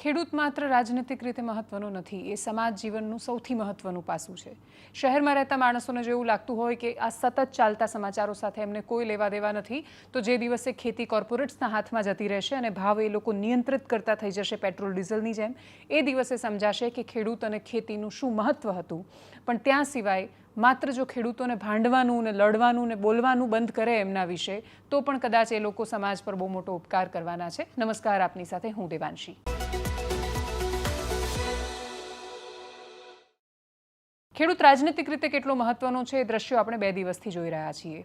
ખેડૂત માત્ર રાજનીતિક રીતે મહત્વનો નથી, એ સમાજ જીવનનું સૌથી મહત્વનું પાસું છે. શહેરમાં રહેતા માણસોને જો એવું લાગતું હોય કે આ સતત ચાલતા સમાચારો સાથે એમને કોઈ લેવા દેવા નથી, તો જે દિવસે ખેતી કોર્પોરેટ્સના હાથમાં જતી રહેશે અને ભાવ એ લોકો નિયંત્રિત કરતા થઈ જશે પેટ્રોલ, ડીઝલની જેમ, એ દિવસે સમજાશે કે ખેડૂત અને ખેતીનું શું મહત્વ હતું. પણ ત્યાં સિવાય માત્ર જો ખેડૂતોને ભાંડવાનું ને લડવાનું ને બોલવાનું બંધ કરે એમના વિશે, તો પણ કદાચ એ લોકો સમાજ પર બહુ મોટો ઉપકાર કરવાના છે. નમસ્કાર, આપની સાથે હું દેવાંશી. ખેડૂત રાજનીતિક રીતે કેટલો મહત્વનો છે એ દ્રશ્યો આપણે બે દિવસથી જોઈ રહ્યા છીએ.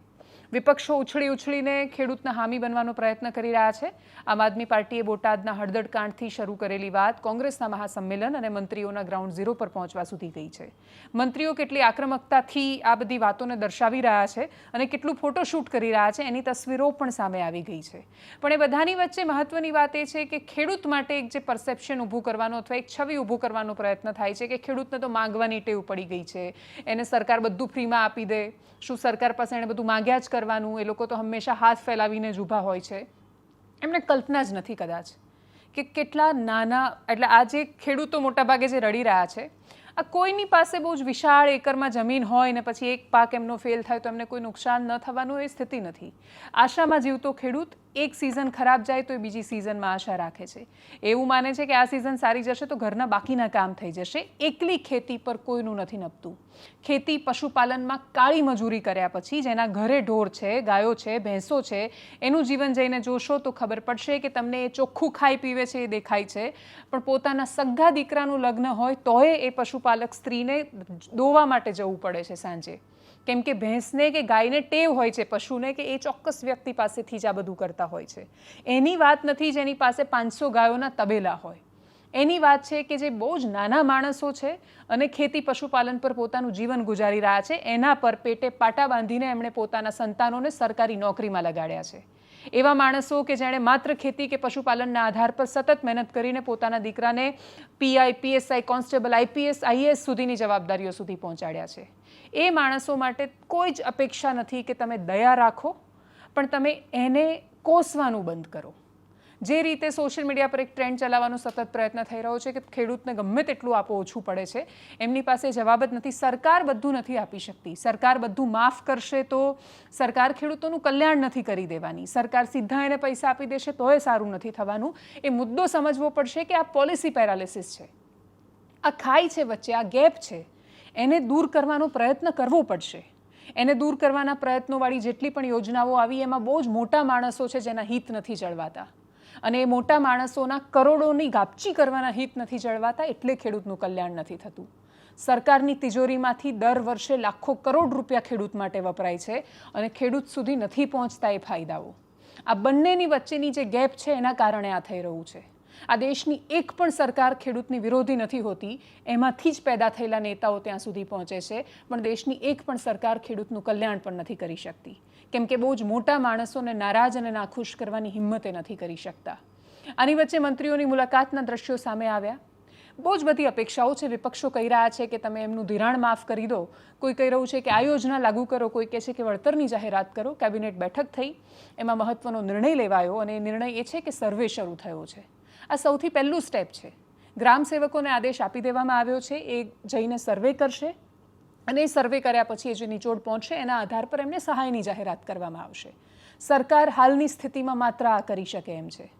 વિપક્ષો ઉછળી ઉછળીને ખેડૂતના હામી બનવાનો પ્રયત્ન કરી રહ્યા છે. આમ આદમી પાર્ટીએ બોટાદના હળદડ કાંડથી શરૂ કરેલી વાત કોંગ્રેસના મહાસંમેલન અને મંત્રીઓના ગ્રાઉન્ડ ઝીરો પર પહોંચવા સુધી ગઈ છે. મંત્રીઓ કેટલી આક્રમકતાથી આ બધી વાતોને દર્શાવી રહ્યા છે અને કેટલું ફોટોશૂટ કરી રહ્યા છે એની તસવીરો પણ સામે આવી ગઈ છે. પણ એ બધાની વચ્ચે મહત્વની વાત એ છે કે ખેડૂત માટે એક જે પરસેપ્શન ઊભું કરવાનો અથવા એક છબી ઊભું કરવાનો પ્રયત્ન થાય છે કે ખેડૂતને તો માંગવાની ટેવ પડી ગઈ છે. એને સરકાર બધું ફ્રીમાં આપી દે. શું સરકાર પાસે એણે બધું માંગ્યા જ કરવાનું, એ લોકો તો હંમેશા હાથ ફેલાવીને જ ઊભા હોય છે. એમને કલ્પના જ નથી કદાચ કે કેટલા નાના, એટલે આ જે ખેડૂતો મોટાભાગે જે રડી રહ્યા છે, આ કોઈની પાસે બહુ જ વિશાળ એકરમાં જમીન હોય ને પછી એક પાક એમનો ફેલ થાય તો એમને કોઈ નુકસાન ન થવાનું એ સ્થિતિ નથી. આશામાં જીવતો ખેડૂત એક સિઝન ખરાબ જાય તો એ બીજી સિઝનમાં આશા રાખે છે. એવું માને છે કે આ સિઝન સારી જશે તો ઘરના બાકીના કામ થઈ જશે. એકલી ખેતી પર કોઈનું નથી નપતું. ખેતી પશુપાલનમાં કાળી મજૂરી કર્યા પછી જેના ઘરે ઢોર છે, ગાયો છે, ભેંસો છે, એનું જીવન જઈને જોશો તો ખબર પડશે કે તમને એ ચોખ્ખું ખાઈ પીવે છે, એ દેખાય છે. પણ પોતાના સગા દીકરાનું લગ્ન હોય તોય એ પશુપાલક સ્ત્રીને દોવા માટે જવું પડે છે સાંજે. કેમ કે ભેંસને કે ગાયને ટેવ હોય છે, પશુને કે એ ચોક્કસ વ્યક્તિ પાસેથી જ આ બધું કરતા હોય છે. એની વાત નથી જેની પાસે પાંચસો ગાયોના તબેલા હોય. એની વાત છે કે જે બહુ જ નાના માણસો છે અને ખેતી પશુપાલન પર પોતાનું જીવન ગુજારી રહ્યા છે, એના પર પેટે પાટા બાંધીને એમણે પોતાના સંતાનોને સરકારી નોકરીમાં લગાડ્યા છે. એવા માણસો કે જેણે માત્ર ખેતી કે પશુપાલનના આધાર પર સતત મહેનત કરીને પોતાના દીકરાને PI, PSI, constable, IPS, IAS સુધીની જવાબદારીઓ સુધી પહોંચાડ્યા છે. એ માણસો માટે કોઈ જ અપેક્ષા નથી કે તમે દયા રાખો, પણ તમે એને કોસવાનું બંધ કરો. જે રીતે સોશિયલ મીડિયા પર એક ટ્રેન્ડ ચલાવવાનો સતત પ્રયત્ન થઈ રહ્યો છે કે ખેડૂતને ગમે તેટલું આપો ઓછું પડે છે, એમની પાસે જવાબ જ નથી. સરકાર બધું નથી આપી શકતી. સરકાર બધું માફ કરશે તો સરકાર ખેડૂતોનું કલ્યાણ નથી કરી દેવાની. સરકાર સીધા એને પૈસા આપી દેશે તોય સારું નથી થવાનું. એ મુદ્દો સમજવો પડશે કે આ પોલિસી પેરાલિસિસ છે. આ ખાઈ છે વચ્ચે, આ ગેપ છે. એને દૂર કરવાનો પ્રયત્ન કરવો પડશે. એને દૂર કરવાના પ્રયત્નોવાળી જેટલી પણ યોજનાઓ આવી, એમાં બહુ જ મોટા માણસો છે જેના હિત નથી જળવાતા. અને મોટા માણસોના કરોડોની ગાપચી કરવાના હિત નથી જળવાતા, એટલે ખેડૂતનું કલ્યાણ નથી થતું. સરકારની તિજોરીમાંથી દર વર્ષે લાખો કરોડ રૂપિયા ખેડૂત માટે વપરાય છે અને ખેડૂત સુધી નથી પહોંચતા એ ફાયદાઓ. આ બંનેની વચ્ચેની જે ગેપ છે એના કારણે આ થઈ રહ્યું છે. આ દેશની એક પણ સરકાર ખેડૂતની વિરોધી નથી હોતી, એમાંથી જ પેદા થયેલા નેતાઓ ત્યાં સુધી પહોંચે છે, પણ દેશની એક પણ સરકાર ખેડૂતનું કલ્યાણ પણ નથી કરી શકતી. કેમ કે બહુ જ મોટા માણસોને નારાજ અને નાખુશ કરવાની હિંમતે નથી કરી શકતા. આની વચ્ચે મંત્રીઓની મુલાકાતના દ્રશ્યો સામે આવ્યા. બહુ જ બધી અપેક્ષાઓ છે વિપક્ષો કહી રહ્યા છે કે તમે એમનું ધિરાણ માફ કરી દો. કોઈ કહી રહ્યું છે કે આ યોજના લાગુ કરો, કોઈ કહે છે કે વળતરની જાહેરાત કરો. કેબિનેટ બેઠક થઈ, એમાં મહત્વનો નિર્ણય લેવાયો અને નિર્ણય એ છે કે સર્વે શરૂ થયો છે. આ સૌથી પહેલું સ્ટેપ છે. ગ્રામ સેવકોને આદેશ આપી દેવામાં આવ્યો છે. એ જઈને સર્વે કરશે. અને સર્વે કર્યા પછી એ જે નિચોડ પહોંચશે એના આધાર પર એમને સહાયની જાહેરાત કરવામાં આવશે. સરકાર હાલની સ્થિતિમાં માત્ર આ કરી શકે એમ છે.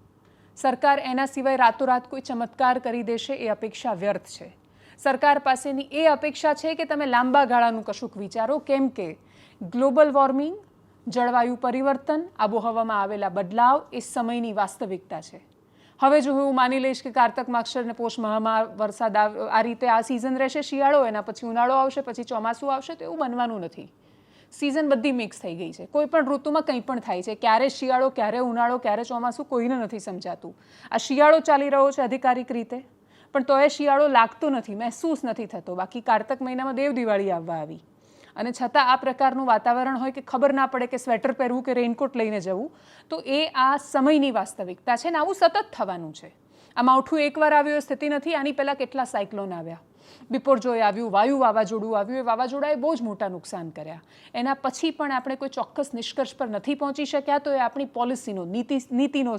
સરકાર એના સિવાય રાતોરાત કોઈ ચમત્કાર કરી દેશે એ અપેક્ષા વ્યર્થ છે. સરકાર પાસેની એ અપેક્ષા છે કે તમે લાંબા ગાળાનું કશુંક વિચારો, કેમ કે ગ્લોબલ વોર્મિંગ, જળવાયુ પરિવર્તન, આબોહવામાં આવેલા બદલાવ એ સમયની વાસ્તવિકતા છે. હવે જો હું માની લઈશ કે કારતક માક્ષર ને પોષ મહામાં વરસાદ આ રીતે આ સિઝન રહેશે, શિયાળો, એના પછી ઉનાળો આવશે, પછી ચોમાસું આવશે, તો એવું બનવાનું નથી. સિઝન બધી મિક્સ થઈ ગઈ છે. કોઈ પણ ઋતુમાં કંઈ પણ થાય છે. ક્યારે શિયાળો, ક્યારે ઉનાળો, ક્યારે ચોમાસું, કોઈને નથી સમજાતું. આ શિયાળો ચાલી રહ્યો છે અધિકારિક રીતે, પણ તો એ શિયાળો લાગતો નથી, મહેસૂસ નથી થતો. બાકી કારતક મહિનામાં દેવ દિવાળી આવવા આવી. અને છતાં આ પ્રકારનું વાતાવરણ હોય કે ખબર ના પડે કે સ્વેટર પહેરવું કે રેઇનકોટ લઈને જવું, તો એ આ સમયની વાસ્તવિકતા છે ને આવું સતત થવાનું છે. આ માવઠું એકવાર આવ્યું એ સ્થિતિ નથી, આની પહેલાં કેટલા સાયક્લોન આવ્યા? બિપોરજોય આવ્યું, વાયુ વાવાઝોડું આવ્યું, એ વાવાઝોડાએ બહુ જ મોટા નુકસાન કર્યા. એના પછી પણ આપણે કોઈ ચોક્કસ નિષ્કર્ષ પર નથી પહોંચી શક્યા, તો એ આપણી પોલિસીનો, નીતિ, નીતિનો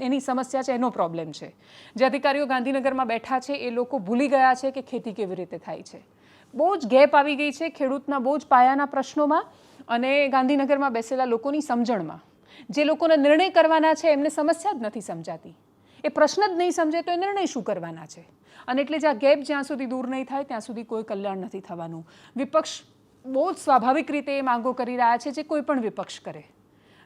એની સમસ્યા છે, એનો પ્રોબ્લેમ છે. જે અધિકારીઓ ગાંધીનગરમાં બેઠા છે, એ લોકો ભૂલી ગયા છે કે ખેતી કેવી રીતે થાય છે. બહુ જ ગેપ આવી ગઈ છે ખેડૂતના બહુ જ પાયાના પ્રશ્નોમાં અને ગાંધીનગરમાં બેસેલા લોકોની સમજણમાં. જે લોકોને નિર્ણય કરવાના છે, એમને સમસ્યા જ નથી સમજાતી. એ પ્રશ્ન જ નહીં સમજે તો એ નિર્ણય શું કરવાના છે? અને એટલે જ આ ગેપ જ્યાં સુધી દૂર નહીં થાય, ત્યાં સુધી કોઈ કલ્યાણ નથી થવાનું. વિપક્ષ બહુ જ સ્વાભાવિક રીતે એ માંગો કરી રહ્યા છે જે કોઈ પણ વિપક્ષ કરે.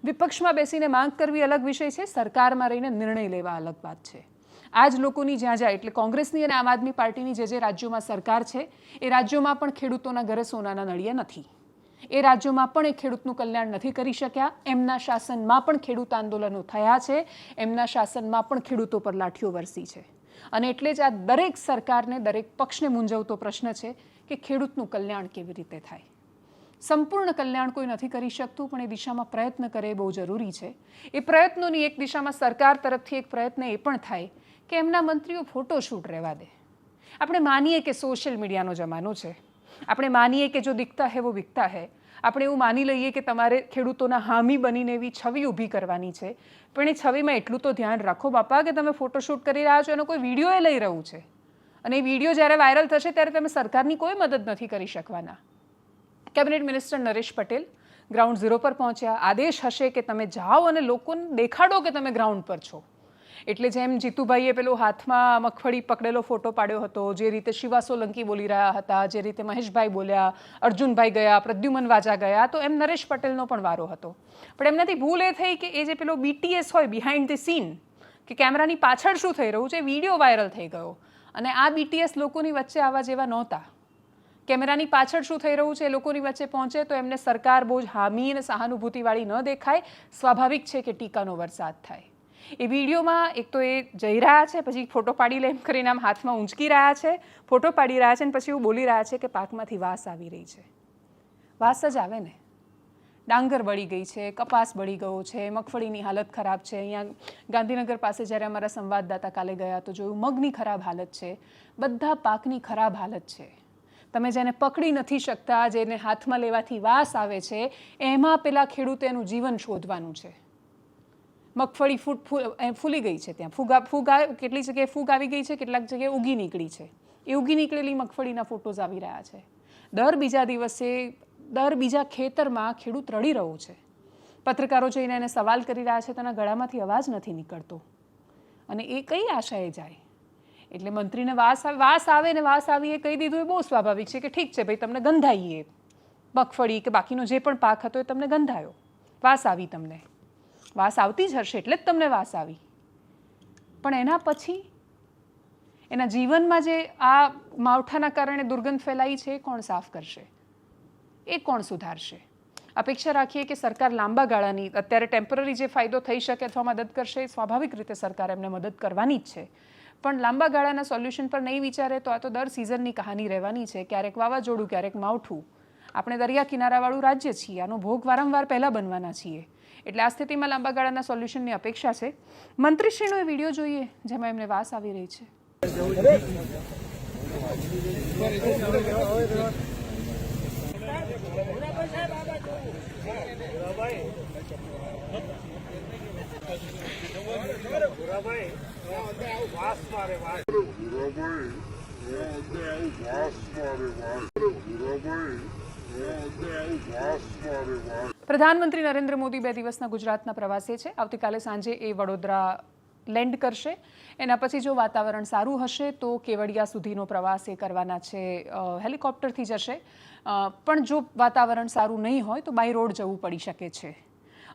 વિપક્ષમાં બેસીને માંગ કરવી અલગ વિષય છે, સરકારમાં રહીને નિર્ણય લેવા અલગ વાત છે. આ જ લોકોની જ્યાં જાય, એટલે કોંગ્રેસની અને આમ આદમી પાર્ટીની જે જે રાજ્યોમાં સરકાર છે, એ રાજ્યોમાં પણ ખેડૂતોના ઘરે સોનાના નળિયા નથી. એ રાજ્યોમાં પણ એ ખેડૂતનું કલ્યાણ નથી કરી શક્યા. એમના શાસનમાં પણ ખેડૂત આંદોલનો થયા છે. એમના શાસનમાં પણ ખેડૂતો પર લાઠીઓ વરસી છે. અને એટલે જ આ દરેક સરકારને, દરેક પક્ષને મૂંઝવતો પ્રશ્ન છે કે ખેડૂતનું કલ્યાણ કેવી રીતે થાય. સંપૂર્ણ કલ્યાણ કોઈ નથી કરી શકતું, પણ એ દિશામાં પ્રયત્ન કરે એ બહુ જરૂરી છે. એ પ્રયત્નોની એક દિશામાં સરકાર તરફથી એક પ્રયત્ન એ પણ થાય કે એમના મંત્રીઓ ફોટોશૂટ રહેવા દે. આપણે માનીએ કે સોશિયલ મીડિયાનો જમાનો છે. આપણે માનીએ કે જો દિખતા હે વો વિકતા હે. આપણે એવું માની લઈએ કે તમારે ખેડૂતોના હામી બનીને એવી છબી ઊભી કરવાની છે. પણ એ છવીમાં એટલું તો ધ્યાન રાખો બાપા કે તમે ફોટોશૂટ કરી રહ્યા છો, એનો કોઈ વીડિયો એ લઈ રહ્યું છે. અને એ વીડિયો જ્યારે વાયરલ થશે ત્યારે તમે સરકારની કોઈ મદદ નથી કરી શકવાના. Cabinet minister Naresh Patel ground zero પર પહોંચ્યા. આદેશ હશે કે તમે જાઓ અને લોકોને દેખાડો કે તમે ગ્રાઉન્ડ પર છો. એટલે જેમ જીતુભાઈએ પેલો હાથમાં મગફળી પકડેલો ફોટો પાડ્યો હતો, જે રીતે શિવા સોલંકી બોલી રહ્યા હતા, જે રીતે મહેશભાઈ બોલ્યા, અર્જુનભાઈ ગયા, પ્રદ્યુમન વાજા ગયા, તો એમ નરેશ પટેલનો પણ વારો હતો. પણ એમનાથી ભૂલ એ થઈ કે એ જે પેલો બીટીએસ હોય બિહાઇન્ડ ધી સીન કે કેમેરાની પાછળ શું થઈ રહ્યું છે વીડિયો વાયરલ થઈ ગયો. અને આ બીટીએસ લોકોની વચ્ચે આવા જેવા નહોતા. કેમેરાની પાછળ શું થઈ રહ્યું છે, એ લોકોની વચ્ચે પહોંચે તો એમને સરકાર બહુ જ હામી અને સહાનુભૂતિવાળી ન દેખાય. સ્વાભાવિક છે કે ટીકાનો વરસાદ થાય. એ વિડીયોમાં એક તો એ જઈ રહ્યા છે, પછી ફોટો પાડી લે એમ કરીને આમ હાથમાં ઊંચકી રહ્યા છે, ફોટો પાડી રહ્યા છે અને પછી એવું બોલી રહ્યા છે કે પાકમાંથી વાસ આવી રહી છે. વાસ જ આવે ને. ડાંગર બળી ગઈ છે, કપાસ બળી ગયો છે, મગફળીની હાલત ખરાબ છે. અહીંયા ગાંધીનગર પાસે જ્યારે અમારા સંવાદદાતા કાલે ગયા તો જોયું મગની ખરાબ હાલત છે, બધા પાકની ખરાબ હાલત છે. તમે જેને પકડી નથી શકતા, જેને હાથમાં લેવાથી વાસ આવે છે, એમાં પેલા ખેડૂતે એનું જીવન શોધવાનું છે. મગફળી ફૂટ ફૂલી ગઈ છે ત્યાં. ફૂગા ફૂગા કેટલી જગ્યાએ ફૂગ આવી ગઈ છે, કેટલાક જગ્યાએ ઉગી નીકળી છે. એ ઉગી નીકળેલી મગફળીના ફોટોઝ આવી રહ્યા છે. દર બીજા દિવસે, દર બીજા ખેતરમાં ખેડૂત રડી રહ્યો છે. પત્રકારો જઈને એને સવાલ કરી રહ્યા છે, તેના ગળામાંથી અવાજ નથી નીકળતો. અને એ કઈ આશાએ જાય? એટલે મંત્રીને વાસ વાસ આવે ને વાસ આવી એ કહી દીધું, એ બહુ સ્વાભાવિક છે કે ઠીક છે ભાઈ, તમને ગંધાઈએ. મગફળી કે બાકીનો જે પણ પાક હતો એ તમને ગંધાયો. વાસ આવી તમને. વાસ આવતી જ હશે એટલે જ તમને વાસ આવી. પણ એના પછી, એના જીવનમાં જે આ માવઠાના કારણે દુર્ગંધ ફેલાઈ છે, એ કોણ સાફ કરશે? એ કોણ સુધારશે? અપેક્ષા રાખીએ કે સરકાર લાંબા ગાળાની, અત્યારે ટેમ્પરરી જે ફાયદો થઈ શકે અથવા મદદ કરશે, એ સ્વાભાવિક રીતે સરકાર એમને મદદ કરવાની જ છે. પણ લાંબા ગાળાના સોલ્યુશન પર નહીં વિચારે તો આ તો દર સિઝનની કહાની રહેવાની છે. ક્યારેક વાવાઝોડું, ક્યારેક માવઠું. આપણે દરિયા કિનારાવાળું રાજ્ય છીએ, આનો ભોગ વારંવાર પહેલાં બનવાના છીએ. એટલે આ સ્થિતિમાં લાંબા ગાળાના સોલ્યુશનની અપેક્ષા છે મંત્રીશ્રીનો એ વીડિયો જોઈએ જેમાં એમને વાસ આવી રહી છે વાસ મારે વાસ ભૂરાભાઈ આવું વાસ મારે વાસ ભૂરાભાઈ આવું વાસ મારે વાસ પ્રધાનમંત્રી નરેન્દ્ર મોદી બે દિવસના ગુજરાતના પ્રવાસે છે. આવતીકાલે સાંજે એ વડોદરા લેન્ડ કરશે. એના પછી જો વાતાવરણ સારું હશે તો કેવડિયા સુધીનો પ્રવાસ એ કરવાના છે હેલિકોપ્ટરથી જશે. પણ જો વાતાવરણ સારું નહીં હોય તો બાય રોડ જવું પડી શકે છે.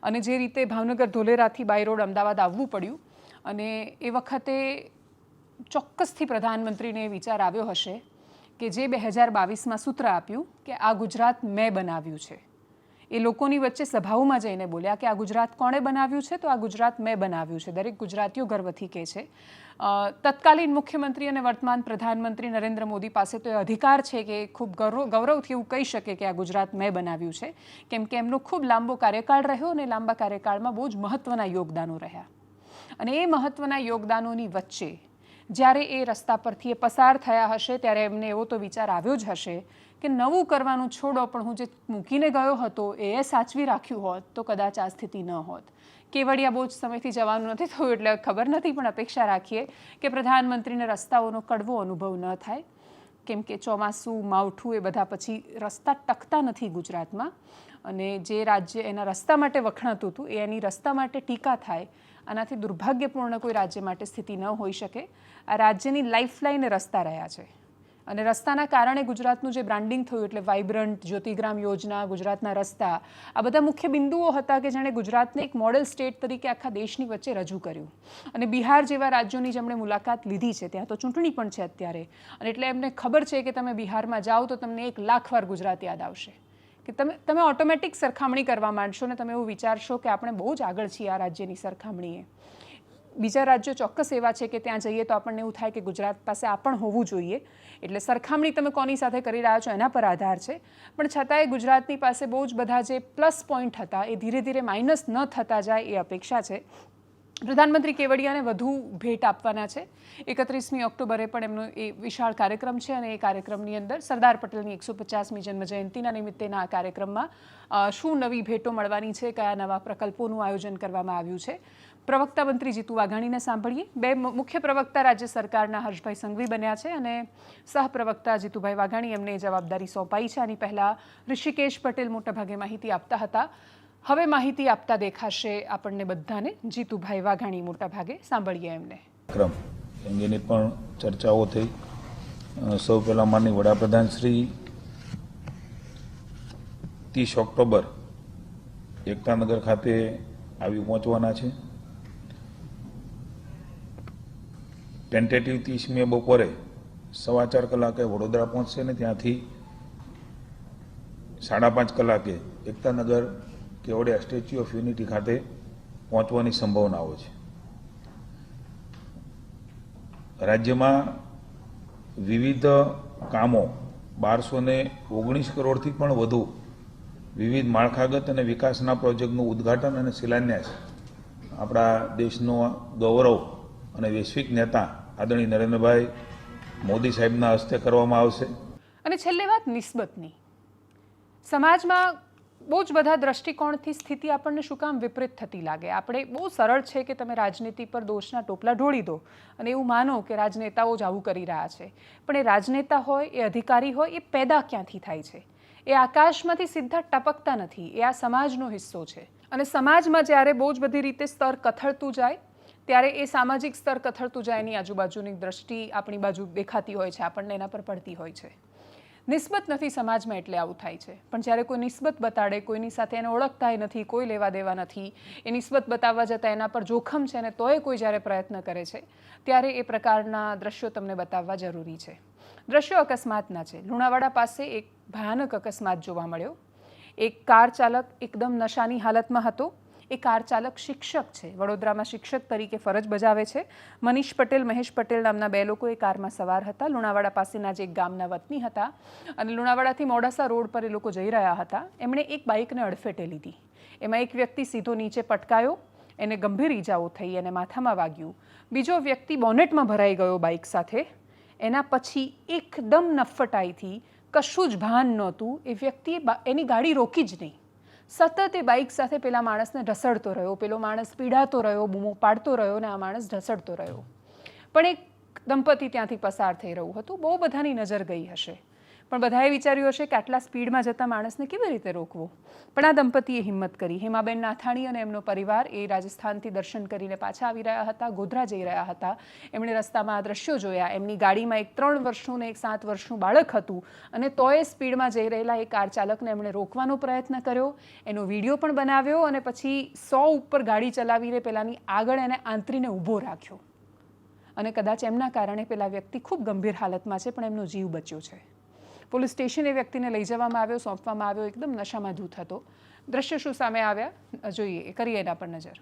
અને જે રીતે ભાવનગર ધોલેરાથી બાય રોડ અમદાવાદ આવવું પડ્યું અને એ વખતે ચોક્કસથી પ્રધાનમંત્રીને વિચાર આવ્યો હશે કે જે બે હજાર બાવીસમાં સૂત્ર આપ્યું કે આ ગુજરાત મેં બનાવ્યું છે. એ લોકોની વચ્ચે સભાઓમાં જઈને બોલ્યા કે આ ગુજરાત કોણે બનાવ્યું છે? તો આ ગુજરાત મેં બનાવ્યું છે. દરેક ગુજરાતીઓ ગર્વથી કહે છે. તત્કાલીન મુખ્યમંત્રી અને વર્તમાન પ્રધાનમંત્રી નરેન્દ્ર મોદી પાસે તો એ અધિકાર છે કે ખૂબ ગૌરવ, ગૌરવથી એવું કહી શકે કે આ ગુજરાત મેં બનાવ્યું છે. કેમ કે એમનો ખૂબ લાંબો કાર્યકાળ રહ્યો અને લાંબા કાર્યકાળમાં બહુ જ મહત્ત્વના યોગદાનો રહ્યા. અને એ મહત્ત્વના યોગદાનોની વચ્ચે જ્યારે એ રસ્તા પરથી એ પસાર થયા હશે, ત્યારે એમને એવો તો વિચાર આવ્યો જ હશે કે નવું કરવાનું છોડો, પણ હું જે મૂકીને ગયો હતો એ સાચવી રાખ્યું હોત તો કદાચ આ સ્થિતિ ન હોત. કેવડિયા બહુ જ સમયથી જવાનું નથી થયું એટલે ખબર નથી, પણ અપેક્ષા રાખીએ કે પ્રધાનમંત્રીને રસ્તાઓનો કડવો અનુભવ ન થાય. કેમ કે ચોમાસું, માવઠું એ બધા પછી રસ્તા ટકતા નથી ગુજરાતમાં. અને જે રાજ્ય એના રસ્તા માટે વખણાતું હતું, એ એની રસ્તા માટે ટીકા થાય. આનાથી દુર્ભાગ્યપૂર્ણ કોઈ રાજ્ય માટે સ્થિતિ ન હોઈ શકે. આ રાજ્યની લાઈફલાઈન એ રસ્તા રહ્યા છે. અને રસ્તાના કારણે ગુજરાતનું જે બ્રાન્ડિંગ થયું એટલે વાઇબ્રન્ટ જ્યોતિગ્રામ યોજના, ગુજરાતના રસ્તા, આ બધા મુખ્ય બિંદુઓ હતા કે જેણે ગુજરાતને એક મોડેલ સ્ટેટ તરીકે આખા દેશની વચ્ચે રજૂ કર્યું. અને બિહાર જેવા રાજ્યોની જેમણે મુલાકાત લીધી છે, ત્યાં તો ચૂંટણી પણ છે અત્યારે. અને એટલે એમને ખબર છે કે તમે બિહારમાં જાઓ તો તમને એક લાખ વાર ગુજરાત યાદ આવશે. કે તમે તમે ઓટોમેટિક સરખામણી કરવા માંડશો ને તમે એવું વિચારશો કે આપણે બહુ જ આગળ છીએ આ રાજ્યની સરખામણીએ. બીજા રાજ્યો ચોક્કસ એવા છે કે ત્યાં જઈએ તો આપણને એવું થાય કે ગુજરાત પાસે આ પણ હોવું જોઈએ. એટલે સરખામણી તમે કોની સાથે કરી રહ્યા છો એના પર આધાર છે. પણ છતાંય ગુજરાતની પાસે બહુ જ બધા જે પ્લસ પોઈન્ટ હતા એ ધીરે ધીરે માઇનસ ન થતા જાય એ અપેક્ષા છે. પ્રધાનમંત્રી કેવડિયાને વધુ ભેટ આપવાના છે. એકત્રીસમી ઓક્ટોબરે પણ એમનો એ વિશાળ કાર્યક્રમ છે અને એ કાર્યક્રમની અંદર સરદાર પટેલની એકસો પચાસમી જન્મજયંતિના નિમિત્તેના આ કાર્યક્રમમાં શું નવી ભેટો મળવાની છે, કયા નવા પ્રકલ્પોનું આયોજન કરવામાં આવ્યું છે. પ્રવક્તા મંત્રી જીતુ વાઘાણીને સાંભળીએ. બે મુખ્ય પ્રવક્તા રાજ્ય સરકારના હર્ષભાઈ સંઘવી બન્યા છે અને સહપ્રવક્તા જીતુભાઈ વાઘાણી એમને જવાબદારી સોંપાઈ છે. આની પહેલાં ઋષિકેશ પટેલ મોટાભાગે માહિતી આપતા હતા. હવે માહિતી આપતા દેખાશે આપણને બધાને. જીતુભાઈ વાઘાણી મોટા ભાગે સાંભળીએ એમને. ક્રમ અંગેની પણ ચર્ચાઓ થઈ. સૌ પહેલાં માનની વડાપ્રધાન શ્રી ત્રીસ ઓક્ટોબર એકતાનગર ખાતે આવી પહોંચવાના છે. ટેન્ટેટિવ ત્રીસ મે બપોરે સવા ચાર કલાકે વડોદરા પહોંચશે ને ત્યાંથી સાડા પાંચ કલાકે Ektanagar Kevadia statue of unity ખાતે પહોંચવાની સંભાવનાઓ છે. રાજ્યમાં વિવિધ કામો બારસો ને ઓગણીસ કરોડથી પણ વધુ વિવિધ માળખાગત અને વિકાસના પ્રોજેક્ટનું ઉદ્ઘાટન અને શિલાન્યાસ આપણા દેશનો ગૌરવ અને વૈશ્વિક નેતા આદરણીય નરેન્દ્રભાઈ મોદી સાહેબના હસ્તે કરવામાં આવશે. અને છેલ્લે વાત નિસ્બતની. સમાજમાં બહુ જ બધા દ્રષ્ટિકોણથી સ્થિતિ આપણને શું કામ વિપરીત થતી લાગે. આપણે બહુ સરળ છે કે તમે રાજનીતિ પર દોષના ટોપલા ઢોળી દો અને એવું માનો કે રાજનેતાઓ જ આવું કરી રહ્યા છે. પણ એ રાજનેતા હોય, એ અધિકારી હોય, એ પેદા ક્યાંથી થાય છે? એ આકાશમાંથી સીધા ટપકતા નથી. એ આ સમાજનો હિસ્સો છે. અને સમાજમાં જ્યારે બહુ જ બધી રીતે સ્તર કથળતું જાય, ત્યારે એ સામાજિક સ્તર કથળતું જાય એની આજુબાજુની દ્રષ્ટિ આપણી બાજુ દેખાતી હોય છે, આપણને એના પર પડતી હોય છે. નિસ્બત નથી સમાજમાં એટલે આવું થાય છે. પણ જ્યારે કોઈ નિસ્બત બતાડે, કોઈની સાથે એને ઓળખતાય નથી, કોઈ લેવા દેવા નથી, એ નિસ્બત બતાવવા જતાં એના પર જોખમ છે ને તોય કોઈ જ્યારે પ્રયત્ન કરે છે, ત્યારે એ પ્રકારના દ્રશ્યો તમને બતાવવા જરૂરી છે. દ્રશ્યો અકસ્માતના છે. લુણાવાડા પાસે એક ભયાનક અકસ્માત જોવા મળ્યો. એક કાર ચાલક એકદમ નશાની હાલતમાં હતો. એ કાર ચાલક શિક્ષક છે. વડોદરામાં શિક્ષક તરીકે ફરજ બજાવે છે. મનીષ પટેલ, મહેશ પટેલ નામના બે લોકો એ કારમાં સવાર હતા. લુણાવાડા પાસેના જે એક ગામના વતની હતા અને લુણાવાડાથી મોડાસા રોડ પર એ લોકો જઈ રહ્યા હતા. એમણે એક બાઇકને અડફેટે લીધી. એમાં એક વ્યક્તિ સીધો નીચે પટકાયો. એને ગંભીર ઈજાઓ થઈ અને માથામાં વાગ્યું. બીજો વ્યક્તિ બોનેટમાં ભરાઈ ગયો બાઇક સાથે. એના પછી એકદમ નફટાઈથી કશું જ ભાન નહોતું. એ વ્યક્તિએ એની ગાડી રોકી જ નહીં. સતત એ બાઇક સાથે પેલા માણસને ઢસડતો રહ્યો, પેલો માણસ પીડાતો રહ્યો, બૂમો પાડતો રહ્યો ને આ માણસ ઢસડતો રહ્યો. પણ એક દંપતી ત્યાંથી પસાર થઈ રહ્યું હતું. બહુ બધાની નજર ગઈ હશે. પણ બધાએ વિચાર્યું હશે કે આટલા સ્પીડમાં જતા માણસને કેવી રીતે રોકવો? પણ આ દંપતીએ હિંમત કરી. હેમાબેન નાથાણી અને એમનો પરિવાર એ રાજસ્થાનથી દર્શન કરીને પાછા આવી રહ્યા હતા, ગોધરા જઈ રહ્યા હતા. એમણે રસ્તામાં આ દ્રશ્યો જોયા. એમની ગાડીમાં એક ત્રણ વર્ષનું ને એક સાત વર્ષનું બાળક હતું અને તોય સ્પીડમાં જઈ રહેલા એ કાર ચાલકને એમણે રોકવાનો પ્રયત્ન કર્યો. એનો વીડિયો પણ બનાવ્યો અને પછી સો ઉપર ગાડી ચલાવીને પેલાની આગળ એને આંતરીને ઊભો રાખ્યો. અને કદાચ એમના કારણે પેલા વ્યક્તિ ખૂબ ગંભીર હાલતમાં છે, પણ એમનો જીવ બચ્યો છે. પોલીસ સ્ટેશન વ્યક્તિને લઈ જવામાં આવ્યો, સોંપવામાં આવ્યો, એકદમ નશામાં ધૂત હતો. દ્રશ્ય શું સામે આવ્યા? જોઈએ કરીએ એના પર નજર.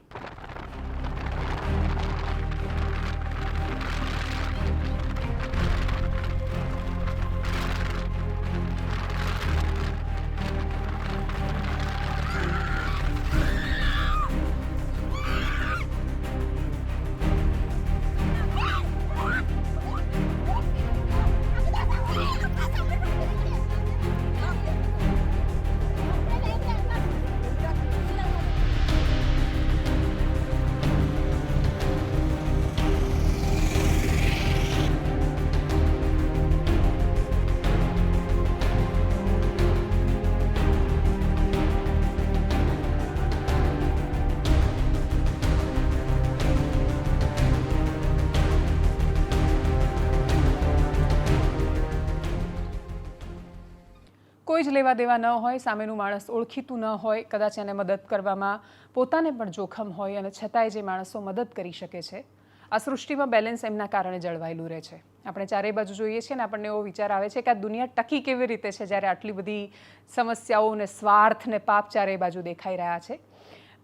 કોઈ જ લેવા દેવા ન હોય, સામેનું માણસ ઓળખીતું ન હોય, કદાચ એને મદદ કરવામાં પોતાને પણ જોખમ હોય અને છતાંય જે માણસો મદદ કરી શકે છે. આ સૃષ્ટિમાં બેલેન્સ એમના કારણે જળવાયેલું રહે છે. આપણે ચારે બાજુ જોઈએ છીએ ને આપણને એવો વિચાર આવે છે કે આ દુનિયા ટકી કેવી રીતે છે જ્યારે આટલી બધી સમસ્યાઓ ને સ્વાર્થ ને પાપ ચારે બાજુ દેખાઈ રહ્યા છે.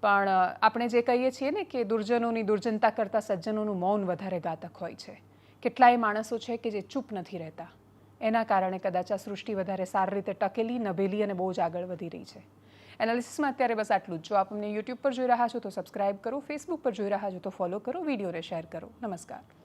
પણ આપણે જે કહીએ છીએ ને કે દુર્જનોની દુર્જનતા કરતાં સજ્જનોનું મૌન વધારે ઘાતક હોય છે. કેટલાય માણસો છે કે જે ચૂપ નથી રહેતા. એના કારણે કદાચ આ સૃષ્ટિ વધારે સારી રીતે ટકેલી, નભેલી અને બહુ જ આગળ વધી રહી છે. એનાલિસિસમાં અત્યારે બસ આટલું જ. જો આપ અમને યુટ્યુબ પર જોઈ રહ્યા છો તો સબસ્ક્રાઇબ કરો ફેસબુક પર જોઈ રહ્યા છો તો ફોલો કરો વિડીયોને શેર કરો. નમસ્કાર.